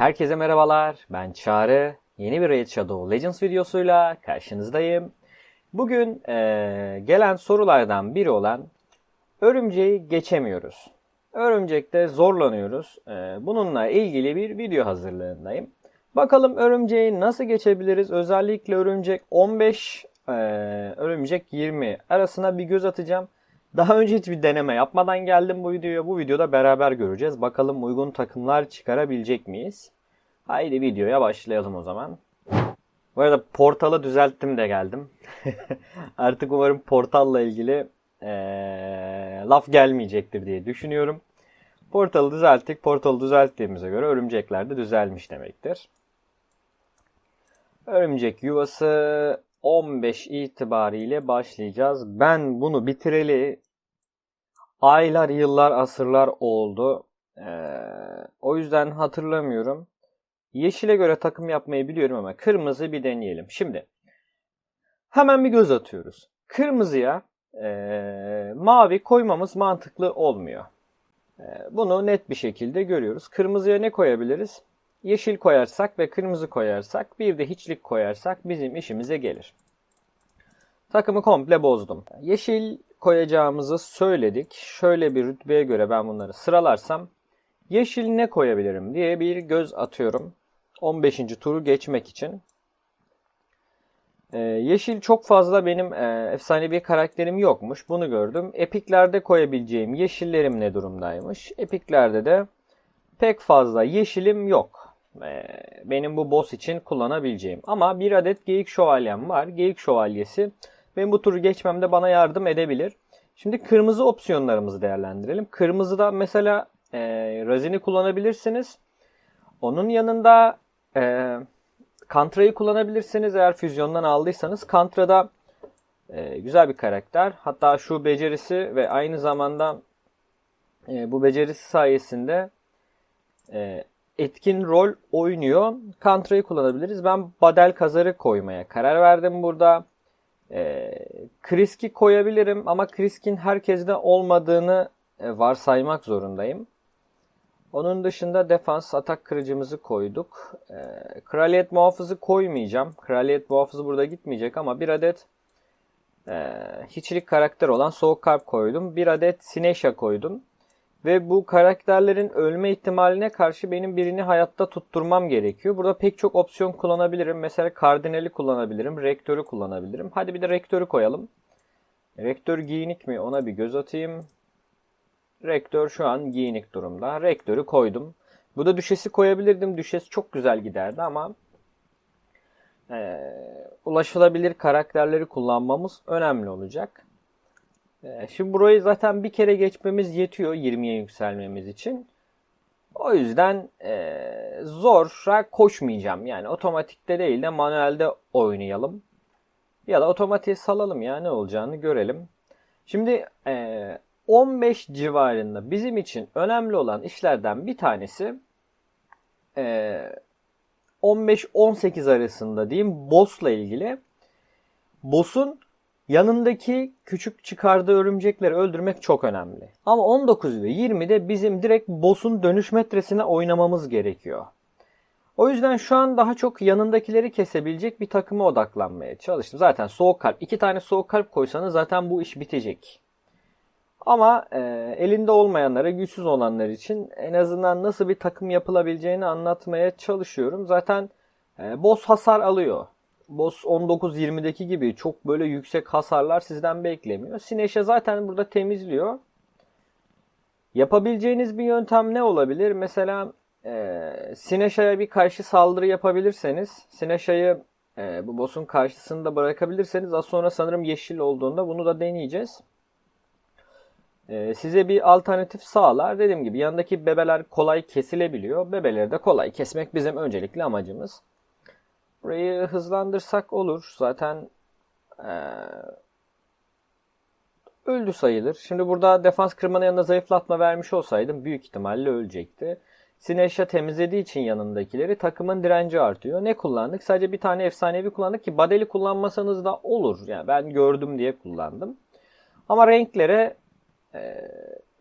Herkese merhabalar. Ben Çağrı. Yeni bir Raid Shadow Legends videosuyla karşınızdayım. Bugün eee, gelen sorulardan biri olan örümceği geçemiyoruz. Örümcekte zorlanıyoruz. Eee, bununla ilgili bir video hazırlığındayım. Bakalım örümceği nasıl geçebiliriz? Özellikle örümcek 15, eee, örümcek 20 arasına bir göz atacağım. Daha önce hiçbir deneme yapmadan geldim bu videoya. Bu videoda beraber göreceğiz. Bakalım uygun takımlar çıkarabilecek miyiz? Haydi videoya başlayalım o zaman. Bu arada portalı düzelttim de geldim. Artık umarım portalla ilgili eee, laf gelmeyecektir diye düşünüyorum. Portalı düzelttik. Portalı düzelttiğimize göre örümcekler de düzelmiş demektir. Örümcek yuvası 15 itibariyle başlayacağız. Ben bunu bitireli aylar, yıllar, asırlar oldu. Ee, o yüzden hatırlamıyorum. Yeşile göre takım yapmayı biliyorum ama kırmızı bir deneyelim. Şimdi hemen bir göz atıyoruz. Kırmızıya ee, mavi koymamız mantıklı olmuyor. Ee, bunu net bir şekilde görüyoruz. Kırmızıya ne koyabiliriz? Yeşil koyarsak ve kırmızı koyarsak bir de hiçlik koyarsak bizim işimize gelir. Takımı komple bozdum. Yeşil koyacağımızı söyledik. Şöyle bir rütbeye göre ben bunları sıralarsam yeşil ne koyabilirim diye bir göz atıyorum. 15. turu geçmek için. Ee, yeşil çok fazla benim e, efsanevi karakterim yokmuş. Bunu gördüm. Epiklerde koyabileceğim yeşillerim ne durumdaymış? Epiklerde de pek fazla yeşilim yok. Ee, benim bu boss için kullanabileceğim. Ama bir adet geyik şövalyem var. Geyik şövalyesi benim bu turu geçmemde bana yardım edebilir. Şimdi kırmızı opsiyonlarımızı değerlendirelim. Kırmızıda mesela e, razini kullanabilirsiniz. Onun yanında e, Kantra'yı kullanabilirsiniz eğer füzyondan aldıysanız. Kantra'da e, güzel bir karakter. Hatta şu becerisi ve aynı zamanda e, bu becerisi sayesinde e, etkin rol oynuyor. Kantra'yı kullanabiliriz. Ben Badel Kazar'ı koymaya karar verdim burada. E, Krisk'i koyabilirim ama Krisk'in herkeste olmadığını e, varsaymak zorundayım. Onun dışında defans atak kırıcımızı koyduk. E, Kraliyet muhafızı koymayacağım. Kraliyet muhafızı burada gitmeyecek ama bir adet e, hiçlik karakter olan Soğuk Kalp koydum. Bir adet Sineşa koydum. Ve bu karakterlerin ölme ihtimaline karşı benim birini hayatta tutturmam gerekiyor. Burada pek çok opsiyon kullanabilirim. Mesela kardinali kullanabilirim, rektörü kullanabilirim. Hadi bir de rektörü koyalım. Rektör giyinik mi? Ona bir göz atayım. Rektör şu an giyinik durumda. Rektörü koydum. Bu da düşesi koyabilirdim. Düşes çok güzel giderdi ama e, ulaşılabilir karakterleri kullanmamız önemli olacak. E, şimdi burayı zaten bir kere geçmemiz yetiyor 20'ye yükselmemiz için. O yüzden e, zora koşmayacağım. Yani otomatikte değil de manuelde oynayalım. Ya da otomatiğe salalım ya ne olacağını görelim. Şimdi e, 15 civarında bizim için önemli olan işlerden bir tanesi e, 15-18 arasında diyeyim boss'la ilgili. Boss'un yanındaki küçük çıkardığı örümcekleri öldürmek çok önemli. Ama 19 ve 20'de bizim direkt boss'un dönüş metresine oynamamız gerekiyor. O yüzden şu an daha çok yanındakileri kesebilecek bir takıma odaklanmaya çalıştım. Zaten soğuk kalp. iki tane soğuk kalp koysanız zaten bu iş bitecek. Ama e, elinde olmayanlara, güçsüz olanlar için en azından nasıl bir takım yapılabileceğini anlatmaya çalışıyorum. Zaten e, boss hasar alıyor. Boss 19-20'deki gibi çok böyle yüksek hasarlar sizden beklemiyor. Sineşe zaten burada temizliyor. Yapabileceğiniz bir yöntem ne olabilir? Mesela e, Sineşa'ya bir karşı saldırı yapabilirseniz, Sineşa'yı e, bu boss'un karşısında bırakabilirseniz az sonra sanırım yeşil olduğunda bunu da deneyeceğiz. E, size bir alternatif sağlar. Dediğim gibi yanındaki bebeler kolay kesilebiliyor. Bebeleri de kolay kesmek bizim öncelikli amacımız. Burayı hızlandırsak olur. Zaten e, öldü sayılır. Şimdi burada defans kırmanın yanına zayıflatma vermiş olsaydım büyük ihtimalle ölecekti. Sineşya temizlediği için yanındakileri takımın direnci artıyor. Ne kullandık? Sadece bir tane efsanevi kullandık ki Badel'i kullanmasanız da olur. Yani ben gördüm diye kullandım. Ama renklere e,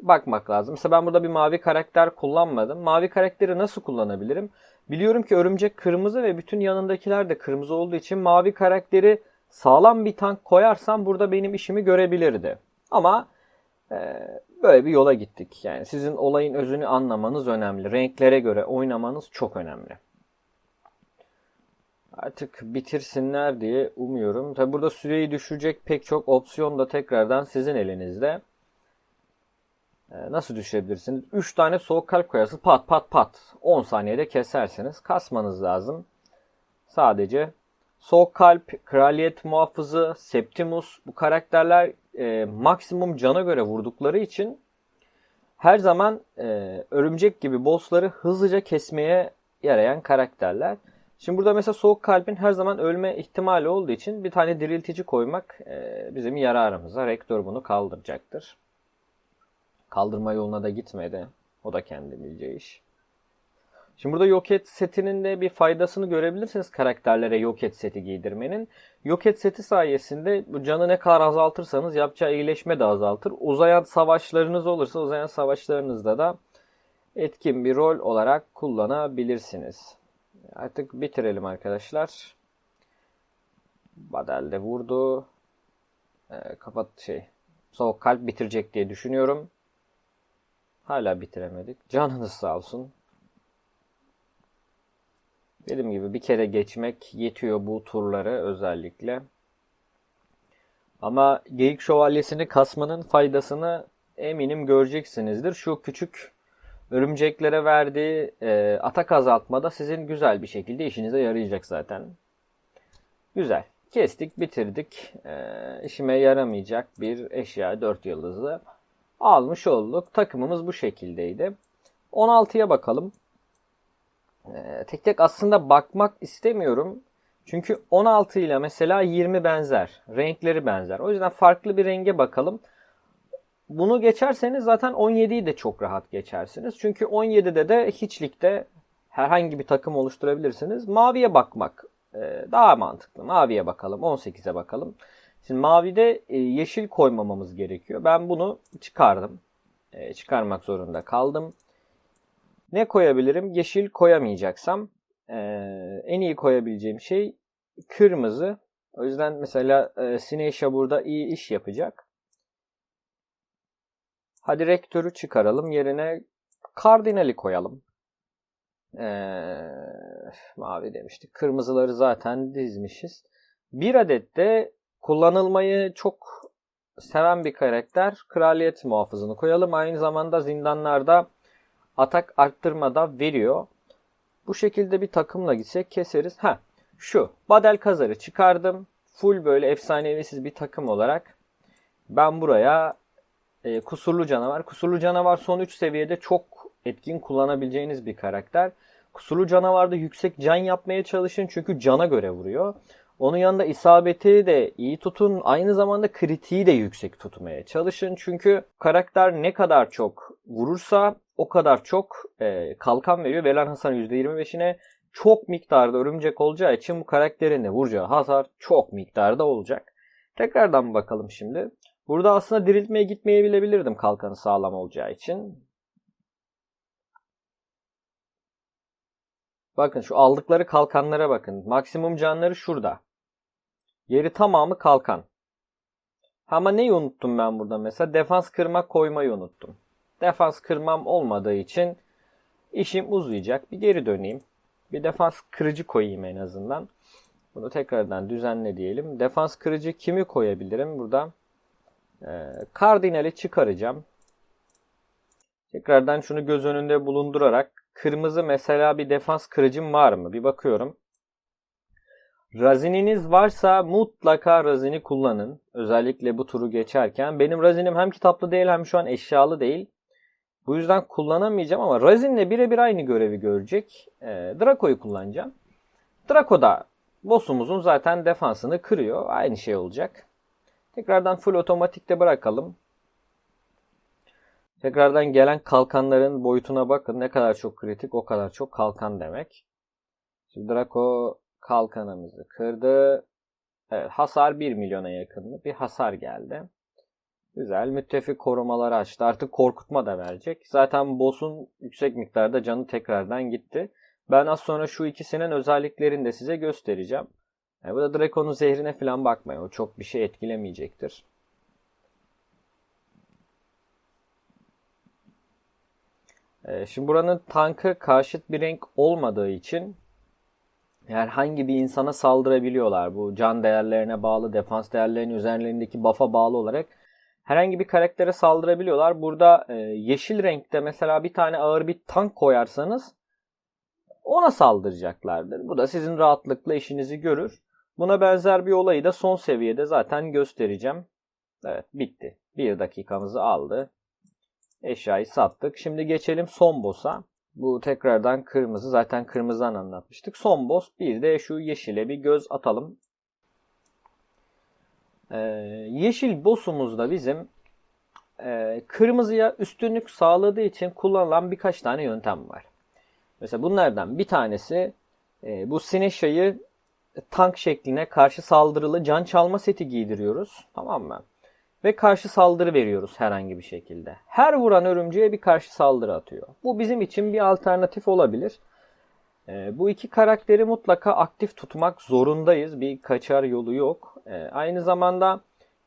bakmak lazım. Mesela ben burada bir mavi karakter kullanmadım. Mavi karakteri nasıl kullanabilirim? Biliyorum ki örümcek kırmızı ve bütün yanındakiler de kırmızı olduğu için mavi karakteri sağlam bir tank koyarsam burada benim işimi görebilirdi. Ama e, böyle bir yola gittik. Yani sizin olayın özünü anlamanız önemli. Renklere göre oynamanız çok önemli. Artık bitirsinler diye umuyorum. Tabi burada süreyi düşürecek pek çok opsiyon da tekrardan sizin elinizde. Ee, nasıl düşürebilirsiniz? 3 tane soğuk kalp koyarsınız. Pat pat pat. 10 saniyede kesersiniz. Kasmanız lazım. Sadece soğuk kalp, kraliyet muhafızı, Septimus bu karakterler e, maksimum cana göre vurdukları için her zaman e, örümcek gibi bossları hızlıca kesmeye yarayan karakterler. Şimdi burada mesela soğuk kalbin her zaman ölme ihtimali olduğu için bir tane diriltici koymak e, bizim yararımıza. Rektör bunu kaldıracaktır. Kaldırma yoluna da gitmedi. O da kendi bileceği iş. Şimdi burada yok et setinin de bir faydasını görebilirsiniz karakterlere yok et seti giydirmenin. Yok et seti sayesinde bu canı ne kadar azaltırsanız yapacağı iyileşme de azaltır. Uzayan savaşlarınız olursa uzayan savaşlarınızda da etkin bir rol olarak kullanabilirsiniz. Artık bitirelim arkadaşlar. Badel de vurdu. Ee, kapat şey. Soğuk kalp bitirecek diye düşünüyorum. Hala bitiremedik. Canınız sağ olsun. Dediğim gibi bir kere geçmek yetiyor bu turları özellikle. Ama Geyik Şövalyesi'ni kasmanın faydasını eminim göreceksinizdir. Şu küçük örümceklere verdiği e, atak azaltmada sizin güzel bir şekilde işinize yarayacak zaten. Güzel. Kestik, bitirdik. E, işime yaramayacak bir eşya 4 yıldızlı almış olduk. Takımımız bu şekildeydi. 16'ya bakalım. Ee, tek tek aslında bakmak istemiyorum. Çünkü 16 ile mesela 20 benzer. Renkleri benzer. O yüzden farklı bir renge bakalım. Bunu geçerseniz zaten 17'yi de çok rahat geçersiniz. Çünkü 17'de de hiçlikte herhangi bir takım oluşturabilirsiniz. Maviye bakmak e, daha mantıklı. Maviye bakalım. 18'e bakalım. Şimdi mavide e, yeşil koymamamız gerekiyor. Ben bunu çıkardım. E, çıkarmak zorunda kaldım. Ne koyabilirim? Yeşil koyamayacaksam e, en iyi koyabileceğim şey kırmızı. O yüzden mesela e, Sineşa burada iyi iş yapacak. Hadi rektörü çıkaralım. Yerine kardinali koyalım. Ee, mavi demiştik. Kırmızıları zaten dizmişiz. Bir adet de kullanılmayı çok seven bir karakter. Kraliyet muhafızını koyalım. Aynı zamanda zindanlarda atak arttırma veriyor. Bu şekilde bir takımla gitsek keseriz. Ha şu Badel Kazar'ı çıkardım. Full böyle efsanevisiz bir takım olarak ben buraya e, kusurlu canavar. Kusurlu canavar son 3 seviyede çok etkin kullanabileceğiniz bir karakter. Kusurlu canavarda yüksek can yapmaya çalışın çünkü cana göre vuruyor. Onun yanında isabeti de iyi tutun. Aynı zamanda kritiği de yüksek tutmaya çalışın. Çünkü karakter ne kadar çok vurursa o kadar çok e, kalkan veriyor. Verilen hasarın %25'ine çok miktarda örümcek olacağı için bu karakterin de vuracağı hasar çok miktarda olacak. Tekrardan bakalım şimdi. Burada aslında diriltmeye gitmeyebilirdim kalkanı sağlam olacağı için. Bakın şu aldıkları kalkanlara bakın. Maksimum canları şurada. Yeri tamamı kalkan. Ama neyi unuttum ben burada mesela? Defans kırmak koymayı unuttum. Defans kırmam olmadığı için işim uzayacak. Bir geri döneyim. Bir defans kırıcı koyayım en azından. Bunu tekrardan düzenle diyelim. Defans kırıcı kimi koyabilirim? Burada e, kardinali çıkaracağım. Tekrardan şunu göz önünde bulundurarak kırmızı mesela bir defans kırıcım var mı? Bir bakıyorum. Razininiz varsa mutlaka razini kullanın. Özellikle bu turu geçerken. Benim razinim hem kitaplı değil hem şu an eşyalı değil. Bu yüzden kullanamayacağım ama razinle birebir aynı görevi görecek. E, Draco'yu kullanacağım. Draco da boss'umuzun zaten defansını kırıyor. Aynı şey olacak. Tekrardan full otomatikte bırakalım. Tekrardan gelen kalkanların boyutuna bakın. Ne kadar çok kritik o kadar çok kalkan demek. Şimdi Draco kalkanımızı kırdı. Evet, hasar 1 milyona yakınlı bir hasar geldi. Güzel. Müttefik korumaları açtı. Artık korkutma da verecek. Zaten boss'un yüksek miktarda canı tekrardan gitti. Ben az sonra şu ikisinin özelliklerini de size göstereceğim. Yani bu da Draco'nun zehrine falan bakmayın. O çok bir şey etkilemeyecektir. Ee, şimdi buranın tankı karşıt bir renk olmadığı için herhangi bir insana saldırabiliyorlar. Bu can değerlerine bağlı, defans değerlerinin üzerlerindeki buff'a bağlı olarak herhangi bir karaktere saldırabiliyorlar. Burada e, yeşil renkte mesela bir tane ağır bir tank koyarsanız ona saldıracaklardır. Bu da sizin rahatlıkla işinizi görür. Buna benzer bir olayı da son seviyede zaten göstereceğim. Evet bitti. Bir dakikamızı aldı. Eşyayı sattık. Şimdi geçelim son boss'a. Bu tekrardan kırmızı. Zaten kırmızıdan anlatmıştık. Son boss. Bir de şu yeşile bir göz atalım. Ee, yeşil boss'umuz da bizim e, kırmızıya üstünlük sağladığı için kullanılan birkaç tane yöntem var. Mesela bunlardan bir tanesi e, bu Sinesha'yı tank şekline karşı saldırılı can çalma seti giydiriyoruz. Tamam mı? Ve karşı saldırı veriyoruz herhangi bir şekilde. Her vuran örümceğe bir karşı saldırı atıyor. Bu bizim için bir alternatif olabilir. E, bu iki karakteri mutlaka aktif tutmak zorundayız. Bir kaçar yolu yok. E, aynı zamanda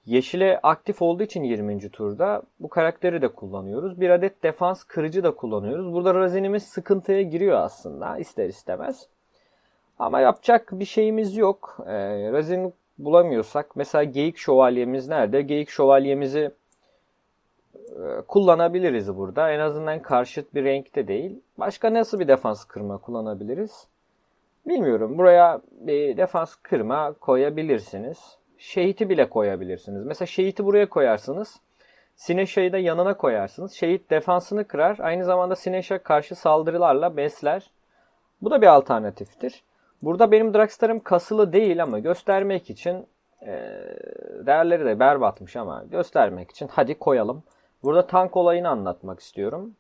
yeşile aktif olduğu için 20. turda bu karakteri de kullanıyoruz. Bir adet defans kırıcı da kullanıyoruz. Burada razinimiz sıkıntıya giriyor aslında ister istemez. Ama yapacak bir şeyimiz yok. E, razin bulamıyorsak mesela geyik şövalyemiz nerede? Geyik şövalyemizi e, kullanabiliriz burada. En azından karşıt bir renkte değil. Başka nasıl bir defans kırma kullanabiliriz? Bilmiyorum. Buraya bir defans kırma koyabilirsiniz. Şehiti bile koyabilirsiniz. Mesela şehiti buraya koyarsınız. Sineşa'yı da yanına koyarsınız. Şehit defansını kırar. Aynı zamanda Sineşa karşı saldırılarla besler. Bu da bir alternatiftir. Burada benim Dragstar'ım kasılı değil ama göstermek için e, değerleri de berbatmış ama göstermek için hadi koyalım. Burada tank olayını anlatmak istiyorum.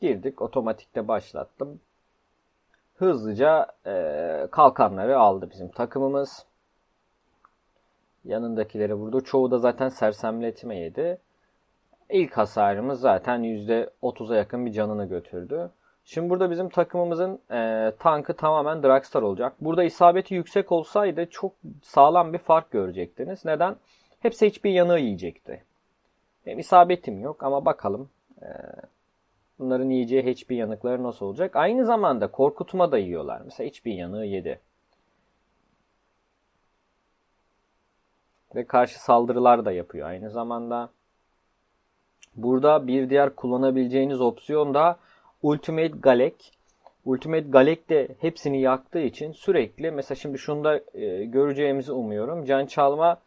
Girdik. Otomatikte başlattım. Hızlıca e, kalkanları aldı bizim takımımız. Yanındakileri vurdu. Çoğu da zaten sersemletme yedi. İlk hasarımız zaten %30'a yakın bir canını götürdü. Şimdi burada bizim takımımızın e, tankı tamamen Dragstar olacak. Burada isabeti yüksek olsaydı çok sağlam bir fark görecektiniz. Neden? Hepsi hiçbir yanığı yiyecekti. Benim isabetim yok ama bakalım. E, bunların yiyeceği hiçbir yanıkları nasıl olacak? Aynı zamanda korkutma da yiyorlar. Mesela hiçbir yanığı yedi. Ve karşı saldırılar da yapıyor aynı zamanda. Burada bir diğer kullanabileceğiniz opsiyon da Ultimate Galek. Ultimate Galek de hepsini yaktığı için sürekli mesela şimdi şunu da e, göreceğimizi umuyorum. Can çalma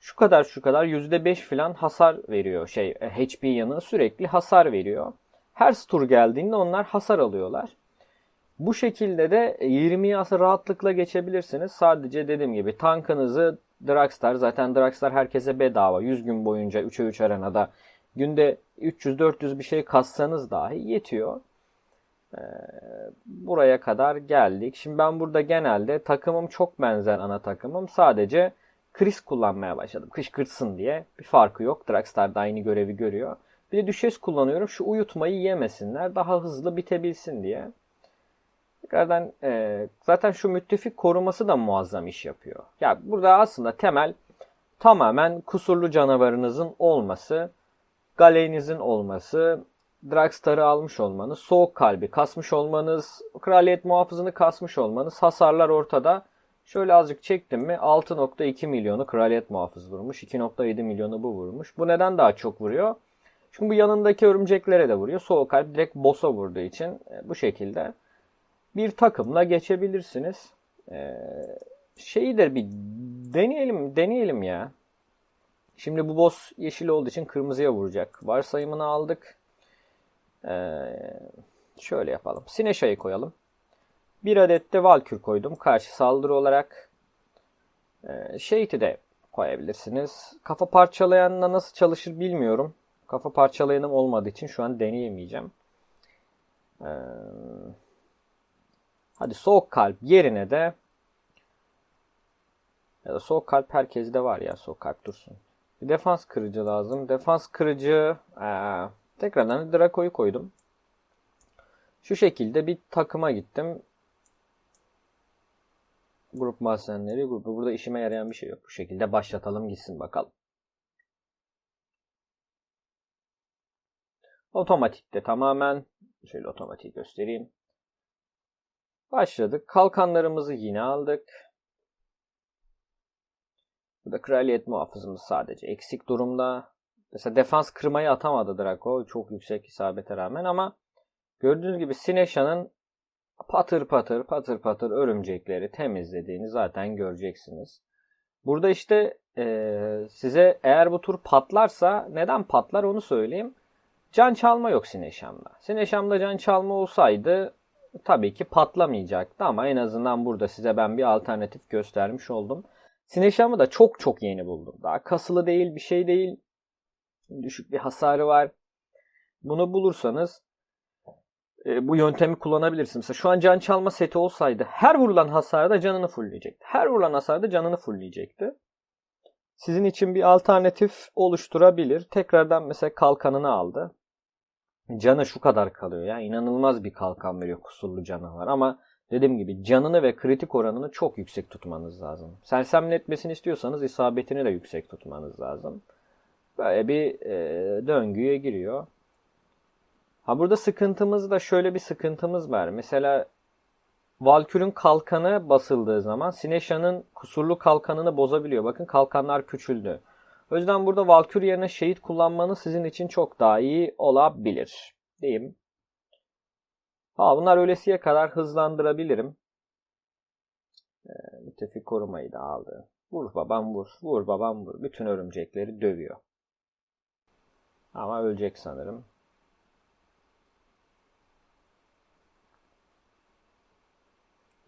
şu kadar şu kadar %5 falan hasar veriyor. Şey e, HP yanı sürekli hasar veriyor. Her tur geldiğinde onlar hasar alıyorlar. Bu şekilde de 20'yi aslında rahatlıkla geçebilirsiniz. Sadece dediğim gibi tankınızı Dragstar zaten Dragstar herkese bedava 100 gün boyunca 3'e 3 arenada günde 300-400 bir şey kassanız dahi yetiyor. Ee, buraya kadar geldik. Şimdi ben burada genelde takımım çok benzer ana takımım. Sadece Chris kullanmaya başladım. Kışkırtsın diye. Bir farkı yok. Dragstar da aynı görevi görüyor. Bir de düşes kullanıyorum. Şu uyutmayı yemesinler. Daha hızlı bitebilsin diye. Tekrardan e, zaten şu müttefik koruması da muazzam iş yapıyor. Ya burada aslında temel tamamen kusurlu canavarınızın olması Galeğinizin olması, Dragstar'ı almış olmanız, soğuk kalbi kasmış olmanız, kraliyet muhafızını kasmış olmanız, hasarlar ortada. Şöyle azıcık çektim mi 6.2 milyonu kraliyet muhafız vurmuş. 2.7 milyonu bu vurmuş. Bu neden daha çok vuruyor? Çünkü bu yanındaki örümceklere de vuruyor. Soğuk kalp direkt boss'a vurduğu için e, bu şekilde bir takımla geçebilirsiniz. Ee, şeyi de bir deneyelim deneyelim ya. Şimdi bu boss yeşil olduğu için kırmızıya vuracak. Varsayımını aldık. Ee, şöyle yapalım. Sineşa'yı koyalım. Bir adet de Valkür koydum. Karşı saldırı olarak. Ee, Shade'i de koyabilirsiniz. Kafa parçalayanla nasıl çalışır bilmiyorum. Kafa parçalayanım olmadığı için şu an deneyemeyeceğim. Ee, hadi soğuk kalp yerine de ya da soğuk kalp herkeste var ya soğuk kalp dursun. Bir defans kırıcı lazım. Defans kırıcı ee, Tekrardan Draco'yu koydum. Şu şekilde bir takıma gittim. Grup mahzenleri grubu. Burada işime yarayan bir şey yok. Bu şekilde başlatalım gitsin bakalım. Otomatikte tamamen. Şöyle otomatik göstereyim. Başladık. Kalkanlarımızı yine aldık. Burada kraliyet muhafızımız sadece eksik durumda. Mesela defans kırmayı atamadı Draco. Çok yüksek isabete rağmen ama gördüğünüz gibi Sinesha'nın patır patır patır patır örümcekleri temizlediğini zaten göreceksiniz. Burada işte e, size eğer bu tur patlarsa neden patlar onu söyleyeyim. Can çalma yok Sineşam'da. Sineşam'da can çalma olsaydı tabii ki patlamayacaktı ama en azından burada size ben bir alternatif göstermiş oldum. Sineşam'ı da çok çok yeni buldum. Daha kasılı değil bir şey değil. Düşük bir hasarı var. Bunu bulursanız e, bu yöntemi kullanabilirsiniz. Mesela şu an can çalma seti olsaydı her vurulan hasarda canını fullleyecekti. Her vurulan hasarda canını fullleyecekti. Sizin için bir alternatif oluşturabilir. Tekrardan mesela kalkanını aldı. Canı şu kadar kalıyor ya. İnanılmaz bir kalkan veriyor kusurlu canavar ama dediğim gibi canını ve kritik oranını çok yüksek tutmanız lazım. Sersemletmesini istiyorsanız isabetini de yüksek tutmanız lazım. Böyle bir e, döngüye giriyor. Ha burada sıkıntımız da şöyle bir sıkıntımız var. Mesela Valkür'ün kalkanı basıldığı zaman Sinesha'nın kusurlu kalkanını bozabiliyor. Bakın kalkanlar küçüldü. O yüzden burada Valkür yerine şehit kullanmanız sizin için çok daha iyi olabilir. Diyeyim. Ha bunlar ölesiye kadar hızlandırabilirim. Ee, müttefik korumayı da aldı. Vur babam vur. Vur babam vur. Bütün örümcekleri dövüyor. Ama ölecek sanırım.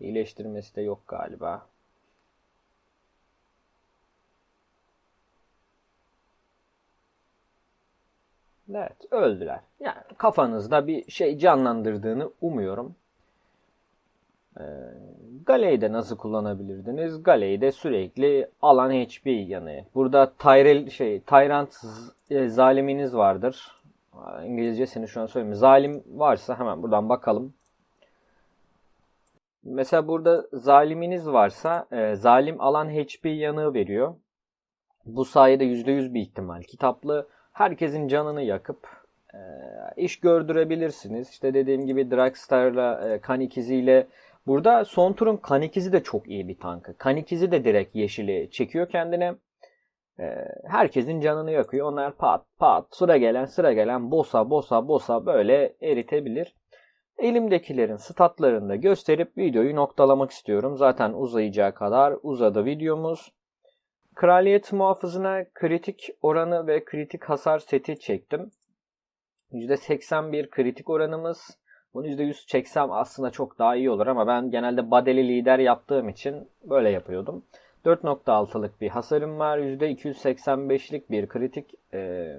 İyileştirmesi de yok galiba. Evet öldüler. Yani kafanızda bir şey canlandırdığını umuyorum. Ee, Gale'yi de nasıl kullanabilirdiniz? Gale'yi de sürekli alan HP yanı. Burada Tyrell şey Tyrant e, zaliminiz vardır. İngilizcesini şu an söyleyeyim. Zalim varsa hemen buradan bakalım. Mesela burada zaliminiz varsa e, zalim alan HP yanığı veriyor. Bu sayede %100 bir ihtimal. Kitaplı herkesin canını yakıp e, iş gördürebilirsiniz. İşte dediğim gibi Dragstar'la e, kan ikiziyle burada son turun kan ikizi de çok iyi bir tankı. Kan ikizi de direkt yeşili çekiyor kendine. E, herkesin canını yakıyor. Onlar pat pat sıra gelen sıra gelen bosa bosa bosa böyle eritebilir. Elimdekilerin statlarını da gösterip videoyu noktalamak istiyorum. Zaten uzayacağı kadar uzadı videomuz. Kraliyet muhafızına kritik oranı ve kritik hasar seti çektim. %81 kritik oranımız. Bunu %100 çeksem aslında çok daha iyi olur ama ben genelde badeli lider yaptığım için böyle yapıyordum. 4.6'lık bir hasarım var. %285'lik bir kritik e,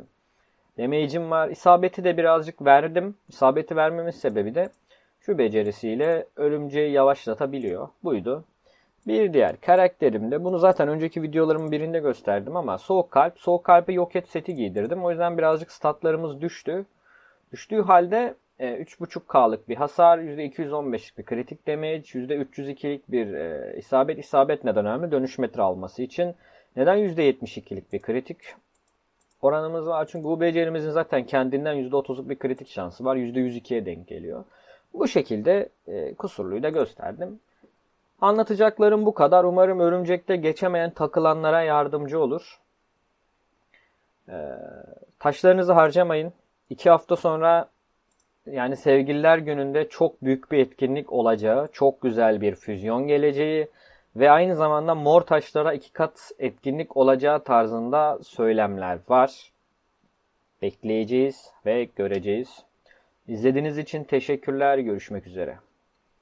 damage'im var. İsabeti de birazcık verdim. İsabeti vermemin sebebi de şu becerisiyle örümceği yavaşlatabiliyor. Buydu. Bir diğer karakterim de bunu zaten önceki videolarımın birinde gösterdim ama Soğuk Kalp. Soğuk Kalp'e yok et seti giydirdim. O yüzden birazcık statlarımız düştü. Düştüğü halde 3.5K'lık e, bir hasar, %215'lik bir kritik damage, %302'lik bir e, isabet. İsabet neden önemli? Dönüş metre alması için. Neden %72'lik bir kritik oranımız var? Çünkü bu becerimizin zaten kendinden %30'luk bir kritik şansı var. %102'ye denk geliyor. Bu şekilde e, kusurluyu da gösterdim. Anlatacaklarım bu kadar. Umarım örümcekte geçemeyen takılanlara yardımcı olur. Ee, taşlarınızı harcamayın. İki hafta sonra yani sevgililer gününde çok büyük bir etkinlik olacağı, çok güzel bir füzyon geleceği ve aynı zamanda mor taşlara iki kat etkinlik olacağı tarzında söylemler var. Bekleyeceğiz ve göreceğiz. İzlediğiniz için teşekkürler. Görüşmek üzere.